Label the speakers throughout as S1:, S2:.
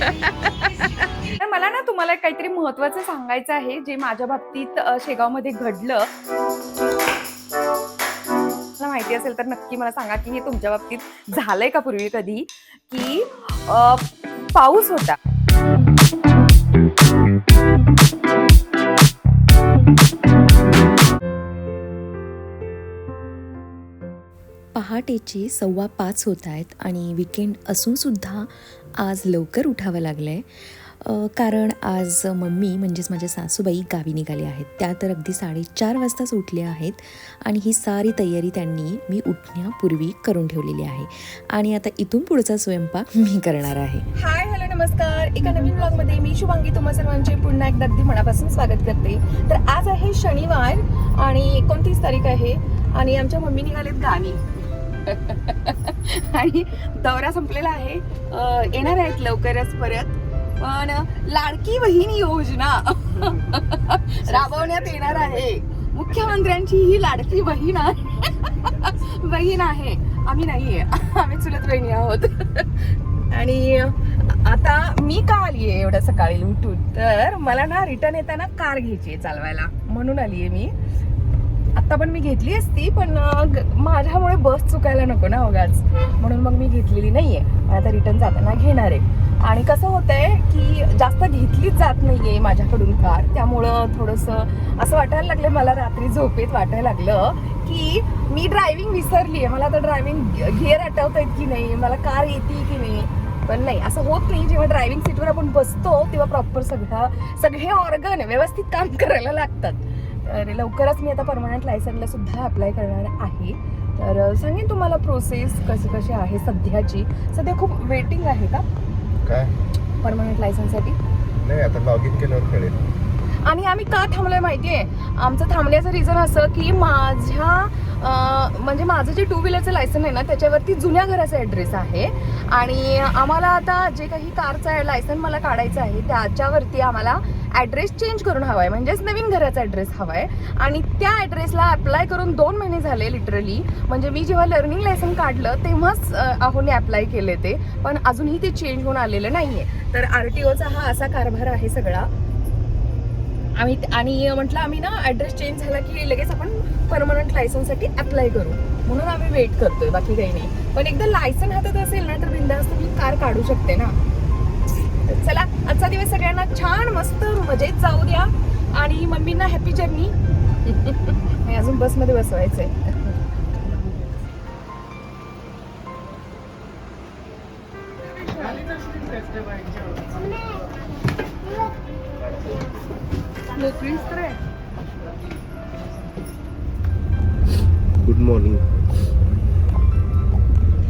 S1: तर मला ना तुम्हाला काहीतरी महत्वाचं सांगायचं आहे जे माझ्या बाबतीत शेगावमध्ये घडलं. मला माहिती असेल तर नक्की मला सांगा की हे तुमच्या बाबतीत झालंय का पूर्वी कधी? की पाऊस होता.
S2: पहाटेचे सव्वा पाच होत आहेत आणि विकेंड असूनसुद्धा आज लवकर उठावं लागलं आहे कारण आज मम्मी म्हणजेच माझ्या सासूबाई गावी निघाल्या आहेत. त्या तर अगदी साडेचार वाजताच उठल्या आहेत आणि ही सारी तयारी त्यांनी मी उठण्यापूर्वी करून ठेवलेली आहे. आणि आता इथून पुढचा स्वयंपाक मी करणार आहे.
S1: हाय हॅलो नमस्कार. एका नवीन ब्लॉगमध्ये मी शुभांगी. तुम्हा सर्वांचे पुन्हा एकदा अगदी मनापासून स्वागत करते. तर आज आहे शनिवार आणि एकोणतीस तारीख आहे आणि आमच्या मम्मी निघालेत गावी. आणि दौरा संपलेला आहे. येणार आहेत लवकरच परत. पण लाडकी बहीण योजना. राबवण्यात येणार आहे. मुख्यमंत्र्यांची ही लाडकी बहीण आहे. बहीण आहे. आम्ही नाहीये. आम्ही चुलत बहिणी आहोत. आणि आता मी का आली आहे एवढ्या सकाळी उठून तर मला ना रिटर्न येताना कार घ्यायची आहे चालवायला. म्हणून आली आहे मी. आता पण मी घेतली असती पण ग- माझ्यामुळे बस चुकायला नको ना उगाच म्हणून मग मी घेतलेली नाहीये. आहे आता रिटर्न जाताना घेणार आहे. आणि कसं होतंय की जास्त घेतलीच जात नाहीये माझ्याकडून कार. त्यामुळं थोडंसं असं वाटायला लागलं मला रात्री झोपेत वाटायला लागलं की मी ड्रायव्हिंग विसरली आहे मला आता ड्रायव्हिंग गिअर आठवत आहेत की नाही? मला कार येते की नाही? पण नाही असं होत नाही. जेव्हा ड्रायव्हिंग सीटवर आपण बसतो तेव्हा प्रॉपर सगळा सगळे ऑर्गन व्यवस्थित काम करायला लागतात. तर लवकरच मी आता परमनंट लायसनला सुद्धा अप्लाय करणार आहे. तर सांगेन तुम्हाला प्रोसेस कशी कशी आहे सध्याची. सध्या खूप वेटिंग आहे का?
S3: काय?
S1: परमनंट लायसनसाठी
S3: नाही आता लॉग इन केल्यावर कळेल.
S1: आणि आम्ही का थांबलोय माहितीये? आमचं थांबण्याचं रिझन असं की माझ्या म्हणजे माझं जे टू व्हीलरचं लायसन आहे ना त्याच्यावरती जुन्या घराचा ॲड्रेस आहे. आणि आम्हाला आता जे काही कारचं लायसन मला काढायचं आहे त्याच्यावरती आम्हाला ॲड्रेस चेंज करून हवा आहे. म्हणजेच नवीन घराचा ॲड्रेस हवा आहे. आणि त्या ॲड्रेसला अप्लाय करून दोन महिने झाले लिटरली म्हणजे मी जेव्हा लर्निंग लायसन काढलं तेव्हाच आहोने अप्लाय केले ते. पण अजूनही ते चेंज होऊन आलेलं नाही आहे तर आर टी ओचा हा असा कारभार आहे सगळा. आम्ही आणि म्हटलं आम्ही ना ऍड्रेस चेंज झाला की लगेच आपण परमनंट लायसनसाठी अप्लाय करू. म्हणून आम्ही वेट करतोय बाकी काही नाही. पण एकदा लायसन हातात असेल ना तर बिंदास्त मी कार काढू शकते ना. चला आजचा दिवस सगळ्यांना छान मस्त मजेत जाऊ द्या. आणि मम्मींना हॅपी जर्नी अजून बसमध्ये बसवायचंय. नोकरीच तर आहे
S3: गुड मॉर्निंग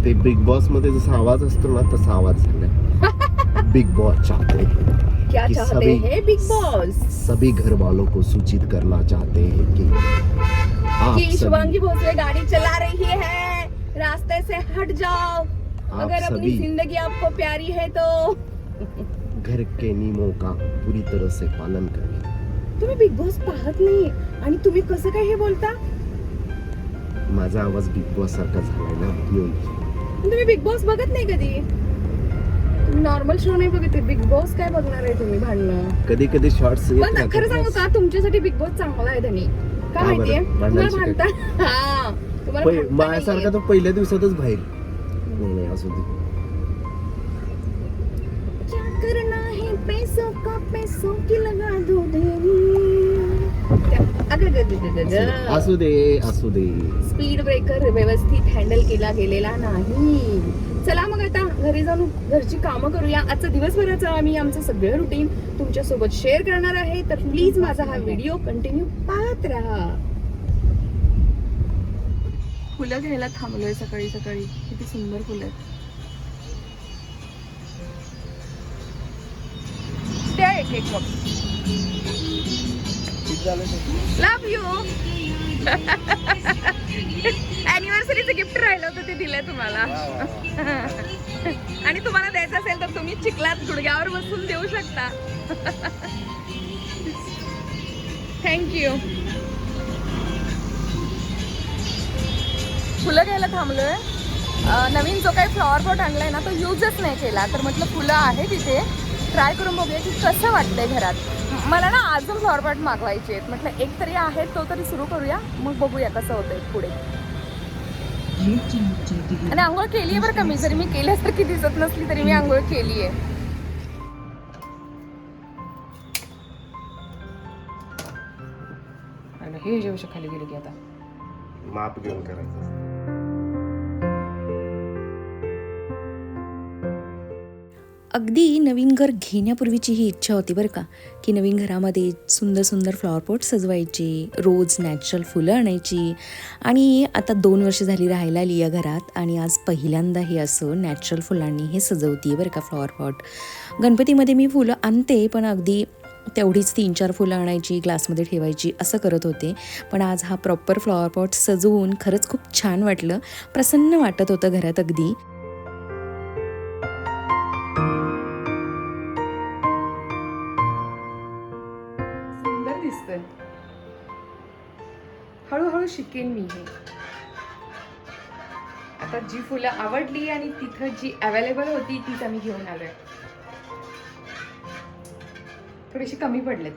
S3: ते बिग बॉस मध्ये जसा आवाज़ असतो ना तसा आवाज़ झाला बिग बॉस चाहते हैं
S1: क्या
S3: कि
S1: चाहते
S3: सभी-
S1: हैं बिग बॉस
S3: सभी घर वालों को सूचित करना चाहते हैं कि आप
S1: कि शुभांगी भोसले गाड़ी चला रही है रास्ते से हट जाओ।
S3: आप
S1: अगर अपनी ज़िंदगी आपको प्यारी है तो।
S3: घर के नियमों का पूरी तरह से पालन करें
S1: तुम्ही बिग बॉस पाहत नाही आणि तुम्ही कसं काय हे बोलता?
S3: माझा आवाज बिग बॉस सारखा झालाय ना? म्हणून
S1: तुम्ही बिग बॉस बघत नाही कधी? नॉर्मल शो नाही बघत बिग बॉस काय बघणार आहे तुम्ही भांडणं?
S3: कधी कधी शॉर्ट्स
S1: पण खरं सांगू का? तुमच्यासाठी बिग बॉस चांगला आहे त्यांनी का
S3: का बरं?
S1: माहितीये? तुम्हाला भांडता हा. तुम्हाला भांडता
S3: माझ्यासारखा
S1: नाहीये.
S3: तो पहिल्या दिवसातच बाहेर. नाही, नाही असू दे.
S1: पैसों का पैसों की लगा दो.
S3: असू दे असू दे
S1: स्पीड ब्रेकर व्यवस्थित हँडल केला गेलेला नाही. चला मग आता घरी जाऊन घरची कामं करूया. आजचं दिवसभराचं आम्ही आमचं सगळं रुटीन तुमच्यासोबत शेअर करणार आहे. तर प्लीज माझा हा व्हिडिओ कंटिन्यू पाहत राहा. फुलं घ्यायला थांबलोय सकाळी सकाळी. किती सुंदर फुलं आहेत. एक एक लव्ह यू अॅनिव्हर्सरीचं गिफ्ट राहिलं होतं ते दिलंय तुम्हाला. आणि तुम्हाला द्यायचं असेल तर तुम्ही चिखलात गुडघ्यावर बसून देऊ शकता. थँक्यू फुलं घ्यायला थांबलोय. नवीन जो काही फ्लॉवर पॉट आणलाय ना तो यूजच नाही केला. तर म्हटलं फुलं आहे तिथे. ट्राय करून बघूया की कसं वाटतंय घरात. मला ना अजून फ्लॉवर पॉट मागवायचे आहेत. म्हटलं एक तरी आहे तो तरी सुरू करूया. मग बघूया कसं होतंय पुढे. आणि आंघोळ केली आहे बरं का मी? जरी मी केल्यासारखी दिसत नसली तरी मी आंघोळ केली आहे आणि हे जेवढे खाली गेले की आता?
S3: माप घेऊन करायचं.
S2: अगदी नवीन घर घेण्यापूर्वीची ही इच्छा होती बरं का की नवीन घरामध्ये सुंदर सुंदर फ्लॉवर पॉट सजवायचे रोज नॅचरल फुलं आणायची. आणि आता दोन वर्ष झाली राहायला आली या घरात आणि आज पहिल्यांदा हे असं नॅचरल फुलांनी हे सजवते बरं का फ्लॉवर पॉट गणपतीमध्ये मी फुलं आणते पण अगदी तेवढीच तीन चार फुलं आणायची ग्लासमध्ये ठेवायची असं करत होते. पण आज हा प्रॉपर फ्लॉवर पॉट सजवून खरंच खूप छान वाटलं. प्रसन्न वाटत होतं घरात अगदी.
S1: हळूहळू शिकेन मी हे. आता जी फुलं आवडली आणि तिथं जी अवेलेबल होती तीच आम्ही घेऊन आलोय. थोडीशी कमी पडलेत.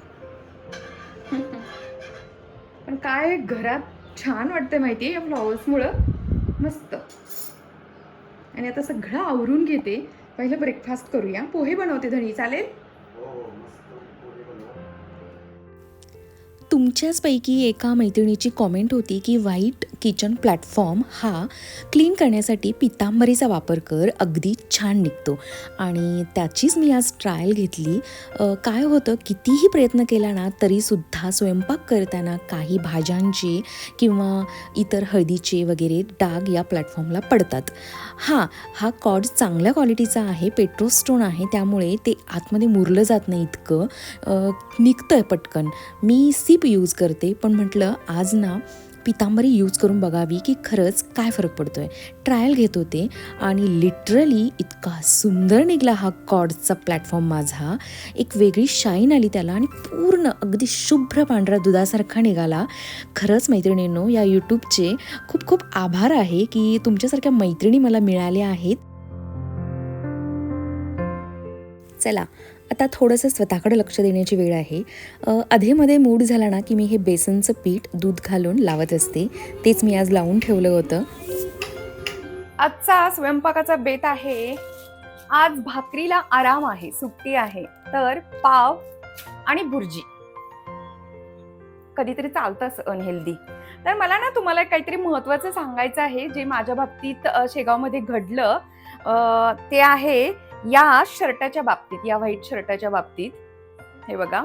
S1: पण काय घरात छान वाटतंय माहितीये या फ्लॉवर्समुळं मस्त. आणि आता सगळं आवरून घेते. पहिलं ब्रेकफास्ट करूया. पोहे बनवते धणी. चालेल?
S2: तुमच्याचपैकी एका मैत्रिणीची कॉमेंट होती की व्हाईट किचन प्लॅटफॉर्म हा क्लीन करण्यासाठी पितांबरीचा वापर कर अगदी छान निघतो. आणि त्याचीच मी आज ट्रायल घेतली. काय होतं कितीही प्रयत्न केला ना तरीसुद्धा स्वयंपाक करताना काही भाज्यांचे किंवा इतर हळदीचे वगैरे डाग या प्लॅटफॉर्मला पडतात. हां हा कॉड चांगल्या क्वालिटीचा आहे पेट्रोस्टोन आहे त्यामुळे ते आतमध्ये मुरलं जात नाही इतकं. निघतं आहे पटकन. मी सीप यूज करते. पण म्हटलं आज ना पितांबरी यूज करून बघावी की खरंच काय फरक पडतो आहे ट्रायल घेत होते आणि लिटरली इतका सुंदर निघला हा कॉडचा प्लॅटफॉर्म माझा. एक वेगळी शाईन आली त्याला आणि पूर्ण अगदी शुभ्र पांढरा दुधासारखा निघाला. खरंच मैत्रिणींनो या यूट्यूबचे खूप खूप आभार आहे की तुमच्यासारख्या मैत्रिणी मला मिळाल्या आहेत. चला आता थोडंसं स्वतःकडे लक्ष देण्याची वेळ आहे. अधेमध्ये मूड झाला ना की मी हे बेसनचं पीठ दूध घालून लावत असते. तेच मी आज लावून ठेवलं होतं.
S1: आजचा स्वयंपाकाचा बेत आहे. आज भाकरीला आराम आहे सुट्टी आहे. तर पाव आणि बुर्जी कधीतरी चालतं अनहेल्दी तर मला ना तुम्हाला काहीतरी महत्वाचं सांगायचं आहे. जे माझ्या बाबतीत शेगावमध्ये घडलं ते आहे या शर्टाच्या बाबतीत या व्हाईट शर्टाच्या बाबतीत हे बघा.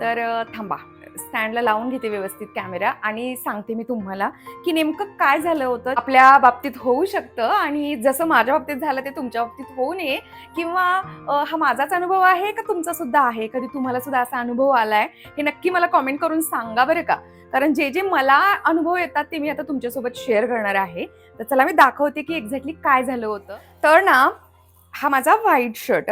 S1: तर थांबा. स्टँडला लावून घेते व्यवस्थित कॅमेरा आणि सांगते मी तुम्हाला की नेमकं काय झालं होतं. आपल्या बाबतीत होऊ शकतं आणि जसं माझ्या बाबतीत झालं ते तुमच्या बाबतीत होऊ नये किंवा हा माझाच अनुभव आहे का तुमचा सुद्धा आहे? कधी तुम्हाला सुद्धा असा अनुभव आलाय? हे नक्की मला कॉमेंट करून सांगा बरं का. कारण जे जे मला अनुभव येतात ते मी आता तुमच्यासोबत शेअर करणार आहे. तर चला मी दाखवते की एक्झॅक्टली काय झालं होतं. तर ना हा माझा व्हाईट शर्ट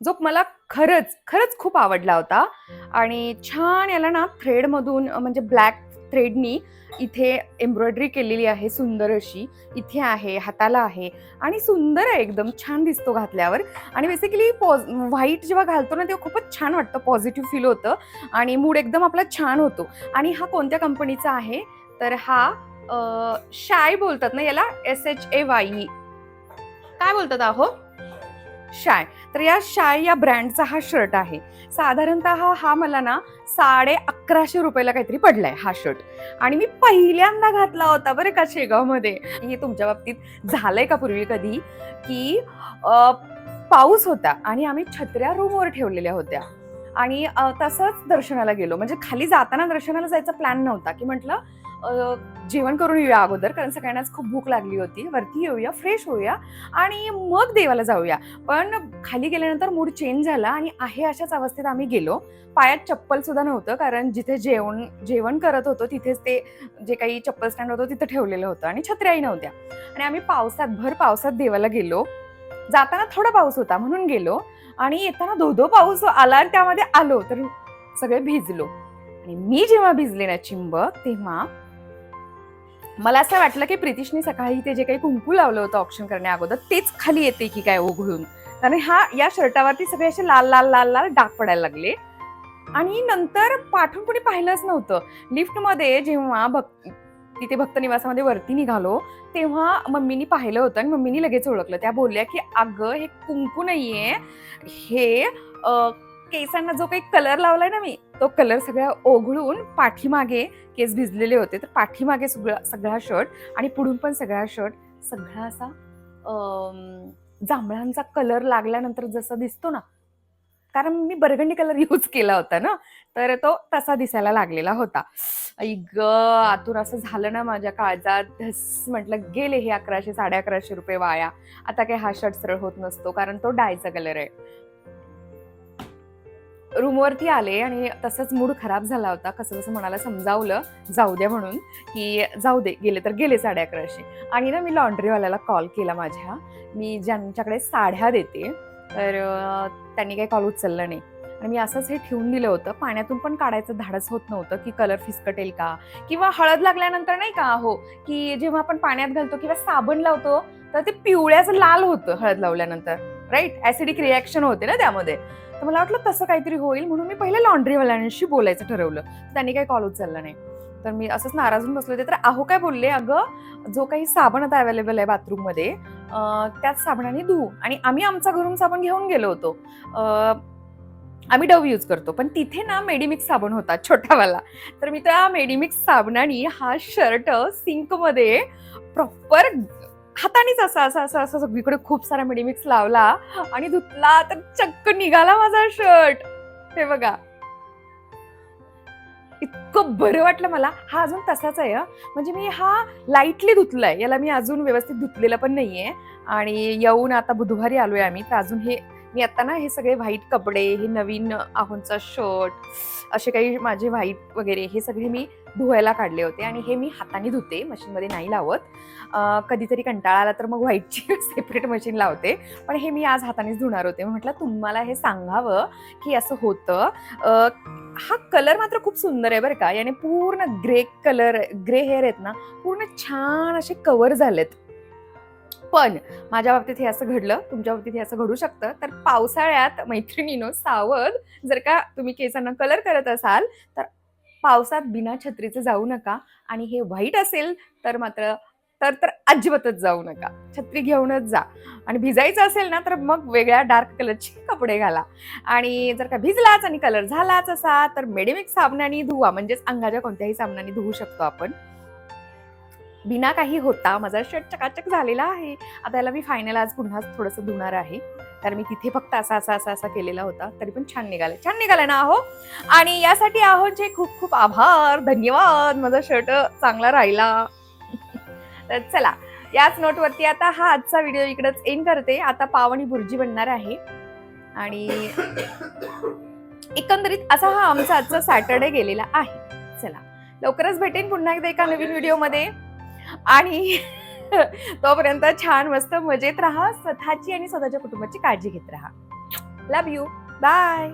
S1: जो मला खरंच खरंच खूप आवडला होता. आणि छान याला ना थ्रेडमधून म्हणजे ब्लॅक थ्रेडनी इथे एम्ब्रॉयडरी केलेली आहे सुंदर अशी. इथे आहे हाताला आहे. आणि सुंदर आहे एकदम छान दिसतो घातल्यावर. आणि बेसिकली पॉझ व्हाईट जेव्हा घालतो ना तेव्हा खूपच छान वाटतं पॉझिटिव्ह फील होतं. आणि मूड एकदम आपला छान होतो. आणि हा कोणत्या कंपनीचा आहे? तर हा शाय बोलतात ना याला? एस एच ए वाई काय बोलतात आहो? शाय. तर या शाय या ब्रँडचा हा शर्ट आहे. साधारणतः हा मला ना साडे अकराशे रुपयाला काहीतरी पडलाय हा शर्ट. आणि मी पहिल्यांदा घातला होता बरं का शेगावमध्ये. हे तुमच्या बाबतीत झालंय का पूर्वी कधी? की पाऊस होता आणि आम्ही छत्र्या रूमवर ठेवलेल्या होत्या. आणि तसंच दर्शनाला गेलो. म्हणजे खाली जाताना दर्शनाला जायचा प्लॅन नव्हता. की म्हटलं जेवण करून येऊया अगोदर कारण सगळ्यांनाच खूप भूक लागली होती. वरती येऊया फ्रेश होऊया आणि मग देवाला जाऊया. पण खाली गेल्यानंतर मूड चेंज झाला आणि आहे अशाच अवस्थेत आम्ही गेलो. पायात चप्पल सुद्धा नव्हतं कारण जिथे जेवण जेवण करत होतो तिथेच ते जे काही चप्पल स्टँड होतं तिथं ठेवलेलं होतं आणि छत्र्याही नव्हत्या. आणि आम्ही पावसात भर पावसात देवाला गेलो. जाताना थोडा पाऊस होता म्हणून गेलो आणि येताना धो धो पाऊस आला आणि त्यामध्ये आलो तर सगळे भिजलो. आणि मी जेव्हा भिजले ना चिंब तेव्हा मला असं वाटलं की प्रितिशने सकाळी ते जे काही कुंकू लावलं होतं ऑप्शन करण्या अगोदर तेच खाली येते की काय ओघळून कारण हा या शर्टावरती सगळे असे लाल लाल लाल लाल डाग पडायला लागले. आणि नंतर पाठून कुणी पाहिलंच नव्हतं. लिफ्टमध्ये जेव्हा भक् तिथे भक्त निवासामध्ये वरती निघालो तेव्हा मम्मीनी पाहिलं होतं आणि मम्मीनी लगेच ओळखलं. त्या बोलल्या की अगं हे कुंकू नाहीये. हे केसांना जो काही कलर लावलाय ना मी तो कलर सगळा ओघळून पाठीमागे केस भिजलेले होते. तर पाठीमागे सगळा सगळा शर्ट आणि पुढून पण सगळा शर्ट. सगळा असा जांभळांचा कलर लागल्यानंतर जसा दिसतो ना कारण मी बरगंडी कलर यूज केला होता ना तर तो तसा दिसायला लागलेला होता. ग आतून असं झालं ना माझ्या काळजात धस म्हटलं गेले हे अकराशे साडे अकराशे रुपये वाया. आता काही हा शर्ट सरळ होत नसतो कारण तो डायचा कलर आहे. रूमवरती आले आणि तसंच मूड खराब झाला होता. कसं कसं मनाला समजावलं जाऊ द्या म्हणून की जाऊ दे गेले तर गेले साडे अकराशे आणि ना मी लॉन्ड्रीवाल्याला कॉल केला माझ्या. मी ज्यांच्याकडे साड्या देते तर त्यांनी काही कॉल उचलला नाही. आणि मी असंच हे ठेवून दिलं होतं. पाण्यातून पण काढायचं धाडस होत नव्हतं की कलर फिसकटेल का? किंवा हळद लागल्यानंतर नाही का हो की जेव्हा आपण पाण्यात घालतो किंवा साबण लावतो तर ते पिवळ्याचं लाल होतं हळद लावल्यानंतर. राईट ऍसिडिक रिॲक्शन होते ना त्यामध्ये. तर मला वाटलं तसं काहीतरी होईल म्हणून मी पहिले लॉन्ड्रीवाल्यांशी बोलायचं ठरवलं. त्यांनी काही कॉल उचलला नाही. तर मी असंच नाराज होऊन बसले होते. तर अहो काय बोलले? अगं जो काही साबण आता अवेलेबल आहे बाथरूममध्ये त्याच साबणाने धुवू आणि आम्ही आमचा घरून साबण घेऊन गेलो होतो. आम्ही डव यूज करतो. पण तिथे ना मेडिमिक्स साबण होता छोटावाला. तर मी त्या मेडिमिक्स साबणाने हा शर्ट सिंकमध्ये प्रॉपर हातानेच असं असं असं असं सगळीकडे खूप सारा मिडीमिक्स लावला आणि धुतला तर चक्क निघाला माझा शर्ट हे बघा. इतकं बरं वाटलं मला. हा अजून तसाच आहे म्हणजे मी हा लाईटली धुतलाय. याला मी अजून व्यवस्थित धुतलेला पण नाहीये. आणि येऊन आता बुधवारी आलोय आम्ही तर अजून हे मी आता ना हे सगळे व्हाईट कपडे हे नवीन आहोंचा शर्ट असे काही माझे व्हाईट वगैरे हे सगळे मी धुवायला काढले होते आणि हे मी हाताने धुते मशीनमध्ये नाही लावत. कधीतरी कंटाळा आला तर मग व्हाईटची सेपरेट मशीन लावते. पण हे मी आज हातानेच धुणार होते. म्हटलं तुम्हाला हे सांगावं की असं होतं हा कलर मात्र खूप सुंदर आहे बरं का. याने पूर्ण ग्रे कलर ग्रे हेअर आहेत ना पूर्ण छान असे कवर झालेत. पण माझ्या बाबतीत हे असं घडलं तुमच्या बाबतीत हे असं घडू शकतं. तर पावसाळ्यात मैत्रिणीनो सावध. जर का तुम्ही केसांना कलर करत असाल तर पावसात बिना छत्रीचं जाऊ नका. आणि हे वाईट असेल तर मात्र तर तर अजिबातच जाऊ नका. छत्री घेऊनच जा. आणि भिजायचं असेल ना तर मग वेगळ्या डार्क कलरचे कपडे घाला. आणि जर का भिजलाच आणि कलर झालाच असा तर मेडिमिक्स साबणाने धुवा. म्हणजेच अंगाच्या कोणत्याही साबणाने धुवू शकतो आपण. बिना काही होता माझा शर्ट चकाचक झालेला आहे. आता याला मी फायनल आज पुन्हा थोडंसं धुणार आहे. कारण मी तिथे फक्त असा असा असा असा केलेला होता. तरी पण छान निघाला. छान निघाला ना आहो आणि यासाठी आहोचे खूप खूप आभार. धन्यवाद. माझा शर्ट चांगला राहिला. तर चला याच नोटवरती आता हा आजचा व्हिडिओ इकडंच एंड करते. आता पाव आणि भुर्जी बनणार आहे. आणि एकंदरीत असा हा आमचा आजचा सॅटरडे गेलेला आहे. चला लवकरच भेटेन पुन्हा एकदा एका नवीन व्हिडिओमध्ये आणि तोपर्यंत छान मस्त मजेत राहा. स्वतःची आणि स्वतःच्या कुटुंबाची काळजी घेत राहा. लव यू बाय